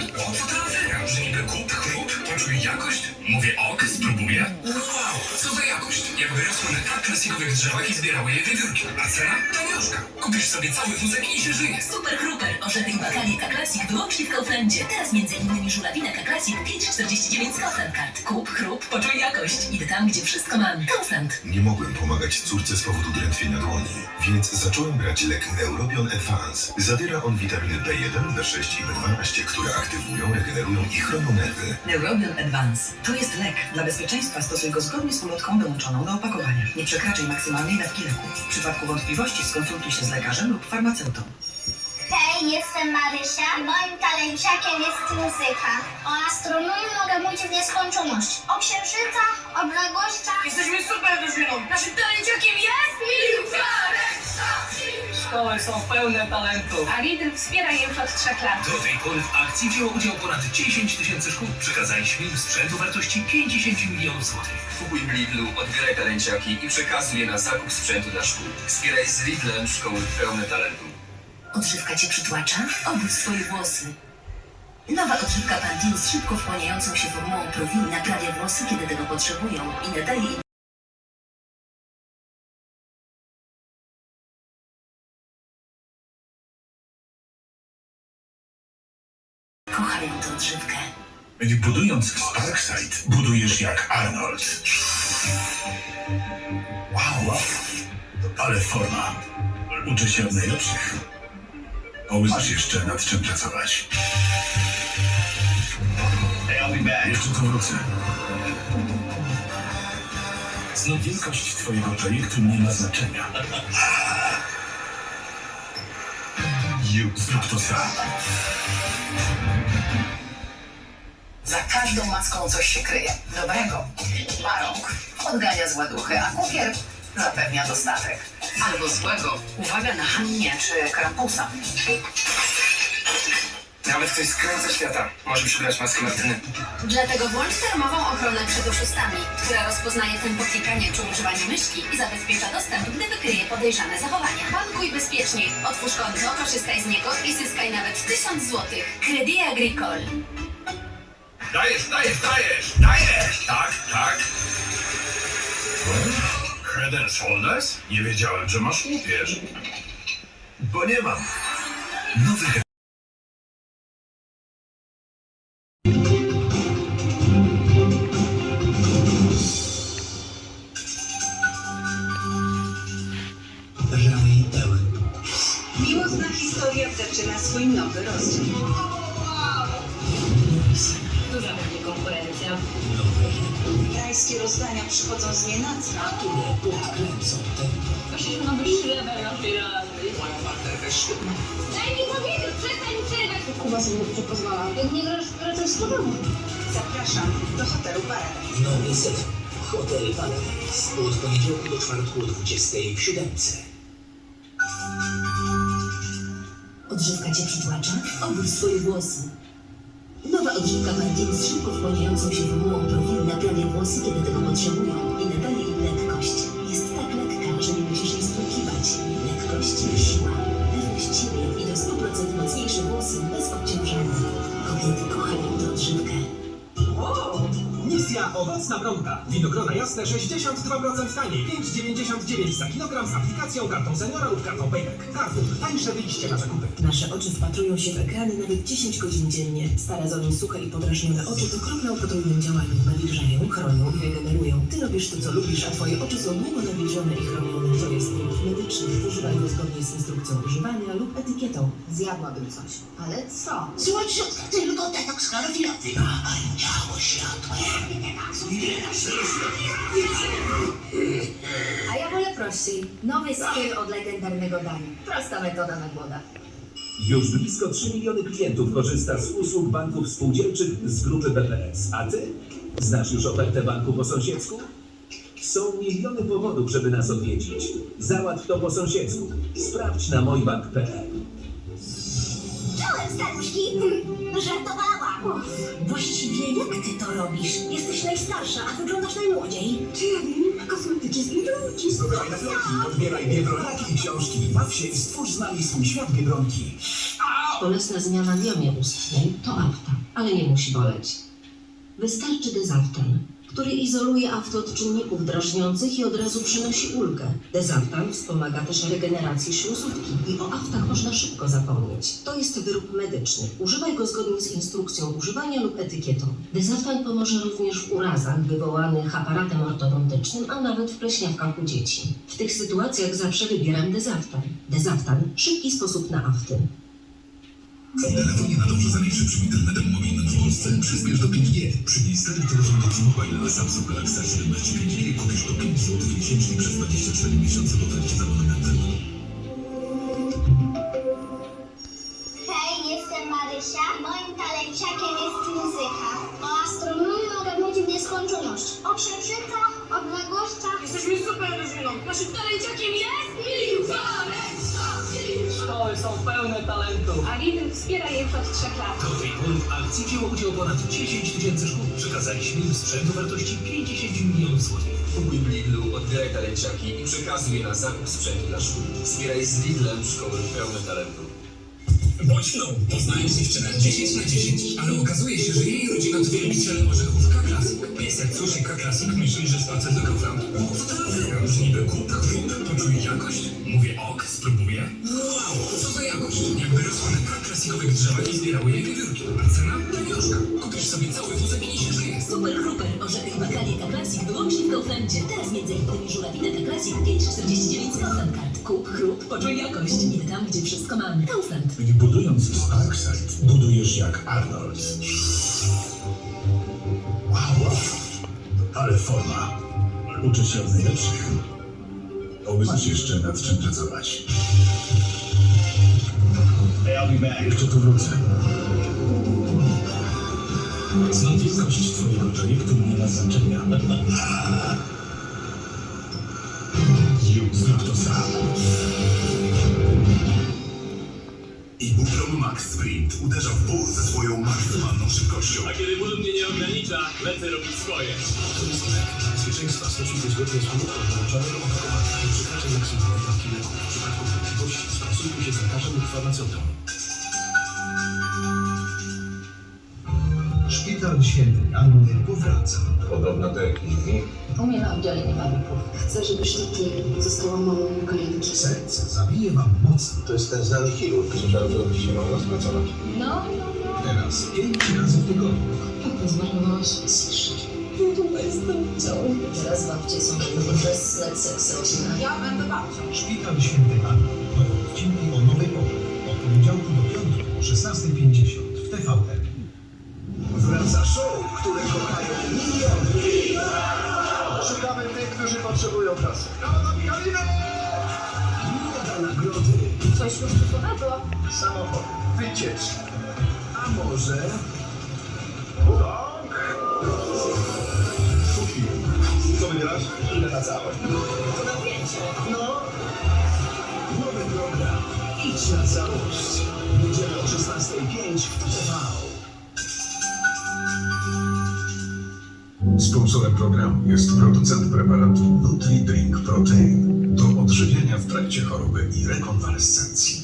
Słucham? O co ty narzekasz? Że niby kup, chrup, poczuj jakość? Mówię ok, spróbuję. Wow, co za jakość? Jakby rosły na tak plastikowych drzewach i zbierały je wiewiórki. A cena? Tanioszka. Kupisz sobie cały wózek i się żyje. Super Kruper, orzechy i bakanie K-Classic wyłącznie w Kauflandzie. Teraz między innymi żurawina K-Classic 5,49 z Kaufland. Kup, chrup, poczuj jakość. Idę tam, gdzie wszystko mam. Kaufland. Nie mogłem pomagać córce z powodu drętwienia dłoni, więc zacząłem brać lek Neurobion Advance. Zawiera on witaminy B1, B6 i B12, które aktywują, regenerują i chronią nerwy. Neurobion Advance. To jest lek. Dla bezpieczeństwa stosuj go zgodnie z ulotką dołączoną do opakowania. Nie przekraczaj maksymalnej dawki leku. W przypadku wątpliwości skonsultuj się z lekarzem lub farmaceutą. Hej, jestem Marysia. Moim talenciakiem jest muzyka. O astronomii mogę mówić w nieskończoność. O księżycach, odległościach. Jesteśmy super drużyną! Naszym talenciakiem jest Szkoły są pełne talentów. A Lidl wspiera je już od trzech lat. Do tej pory w akcji wzięło udział ponad 10 tysięcy szkół. Przekazaliśmy im sprzęt o wartości 50 milionów złotych. Kupuj w Lidlu, odbieraj talenciaki i przekazuj je na zakup sprzętu dla szkół. Wspieraj z Lidlem szkoły pełne talentu. Odżywka cię przytłacza? Obudź swoje włosy. Nowa odżywka Pantene z szybko wchłaniającą się formułą Provin naprawia włosy, kiedy tego potrzebują i nadaje im kochają. Budując Sparkside, budujesz jak Arnold. Wow, wow. Ale forma. Uczę się od najlepszych. Masz jeszcze nad czym pracować. Jeszcze tu wrócę. Znów wielkość twojego projektu nie ma znaczenia. Zrób to sam. Za każdą maską coś się kryje. Dobrego. Marąg odgania złe duchy, a kukier zapewnia dostatek. Albo złego. Uwaga na Hannie czy Krampusa. Nawet ktoś z krańca świata może przybrać maskę Martyny. Dlatego włącz termową ochronę przed oszustami, która rozpoznaje tempo klikania czy używanie myszki i zabezpiecza dostęp, gdy wykryje podejrzane zachowania. Bankuj bezpieczniej. Otwórz konto, korzystaj z niego i zyskaj nawet 1000 zł. Credit Agricole. Dajesz, dajesz, dajesz, dajesz! Tak, tak. Head and Shoulders? Nie wiedziałem, że masz łupież. Bo nie mam. Nowy Rajskie rozdania przychodzą z nienacka. Poszliśmy na wyższy level naszej rady. Daj mi powiedzieć, przestań przerywać. Kuba sobie dobrze pozwala. Jak nie grasz, wracasz z domu. Zapraszam do hotelu Paradise. Nowy set. Hotel Paradise. Od poniedziałku do czwartku o 27. Odżywka cię przytłacza? Obudź swoje włosy. Nowa odżywka Pantene z szybko wchłaniającą się formułą Provin naprawia włosy, kiedy tego potrzebują Misja owocna bronka. Winogrona jasne 62% taniej. 5,99 za kilogram z aplikacją, kartą seniora lub kartą payback. Carrefour. Tańsze wyjście na zakupy. Nasze oczy wpatrują się w ekrany nawet 10 godzin dziennie. Stare zonie suche i podrażnione oczy to kropla o potrójnym działaniu. Nawilżają, chronią i regenerują. Robisz to, co lubisz, a twoje oczy są długo nawilżone i chronione. To jest produkt medyczny. Używaj go zgodnie z instrukcją używania lub etykietą. Zjadłabym coś. Ale co? Słodziutka, tylko chlorofilowy. A ciało światło. A ja wolę prościej. Nowy styl od legendarnego dania. Prosta metoda na głoda. Już blisko 3 miliony klientów korzysta z usług banków spółdzielczych z grupy BPS. A ty? Znasz już ofertę banku po sąsiedzku? Są miliony powodów, żeby nas odwiedzić. Załatw to po sąsiedzku. Sprawdź na mojbank.pl Czołem, staruszki. Żartowałam. Właściwie jak ty to robisz? Jesteś najstarsza, a wyglądasz najmłodziej. Czy ja wiem? Kosmetyki z Biedronki. Zdobywaj na floki, odbieraj biedronaki i książki. Baw się i stwórz z nami swój świat biedronki. Bolesna zmiana w jamie ustnej to afta, ale nie musi boleć. Wystarczy dezaftan, który izoluje aftę od czynników drażniących i od razu przynosi ulgę. Dezaftan wspomaga też regenerację śluzówki i o aftach można szybko zapomnieć. To jest wyrób medyczny. Używaj go zgodnie z instrukcją używania lub etykietą. Dezaftan pomoże również w urazach wywołanych aparatem ortodontycznym, a nawet w pleśniawkach u dzieci. W tych sytuacjach zawsze wybieram dezaftan. Dezaftan – szybki sposób na afty. Telefonie na dobrze za najszybszym internetem mobilnym w Polsce przyspiesz do 5G. Przybij stary telefon do T-Mobile na Samsung Galaxy A17 5G kupisz to 5 zł miesięcznie przez 24 miesiące po ofercie z abonamentem. Hej, jestem Marysia. Moim talenciakiem jest muzyka. O astronomii mogę mówić w nieskończoność. O księżycach, odległościach. Jesteśmy super drużyną. Naszym talenciakiem jest Miłka! Szkoły są pełne talentu. A Lidl wspiera je już od trzech lat. Do tej pory w akcji wzięło udział ponad 10 tysięcy szkół. Przekazaliśmy im sprzęt o wartości 50 milionów złotych. Kupuj w Lidlu, odbieraj taleciaki i przekazuj je na zakup sprzętu dla szkół. Wspieraj z Lidlem szkoły pełne talentu. Bądź no, poznałem dziewczynę 10 na 10, ale okazuje się, że jej rodzina to wielbiciele orzechów K-Classic. Piesek sushi K-Classic myśli, że spacer do Kaufland. No co to wygra? Już niby kup, chrup, poczuj jakość? Mówię ok, na K-Classicowych drzewach i zbierały je wiewiórki. Cena? Tanioszka. Kupisz sobie cały wózek i się żyje. Super Kruper, orzechy i bakalie K-Classic wyłącznie w Kauflandzie. Teraz między innymi żurawina K-Classic 5,49 z Kaufland Card. Kup, chrup, poczuj jakość. Idę tam, gdzie wszystko mam. Kaufland. Budując Sparkside, budujesz jak Arnold. Wow, ale forma. Uczę się od najlepszych. Oby masz jeszcze nad czym pracować. Jeszcze tu wrócę. Znam wielkość twojego projektu nie ma znaczenia. Zrób to sam. Ibuprom Max Sprint uderza w ból ze swoją maksymalną szybkością. A kiedy ból mnie nie ogranicza, lecę robić swoje. Bezpieczeństwa stosunku zgodnie z produktą dołączonym opakowania. Nie przekracza maksymalnej dawki leku. W przypadku wątpliwości skonsultuj się z lekarzem lub farmaceutą. Szpital Świętej Anny powraca. Podobna do jakichś dni. U mnie na oddziale nie ma. Chcę, żebyś to ty została mamą Kalinki. Serce zabije wam mocno. To jest ten znany chirurg. Słyszałem, że od dzisiaj można spracować. No, no, no. Teraz pięć razy w tygodniu. Jak zmarnowałaś słyszeć? Ja tu jestem ciągle. Teraz babcie są bezsne seksowne. Ja będę babcią. Szpital Świętej Anny. Nowe odcinki o nowej porze. Od poniedziałku do piątku o 16.50 w TVN. Show, które kochają miliony. Szukamy tych, którzy potrzebują kasy. Mega nagrody, Coś luksusowego. samochody, wycieczki. A może... Urok? Kupił. Co wybierasz? Ile na całe? To na zdjęcie. No. Nowy program. Idź na całość. Niedzielę o 16.05 w TVN. Sponsorem programu jest producent preparatu NutriDrink Protein do odżywiania w trakcie choroby i rekonwalescencji.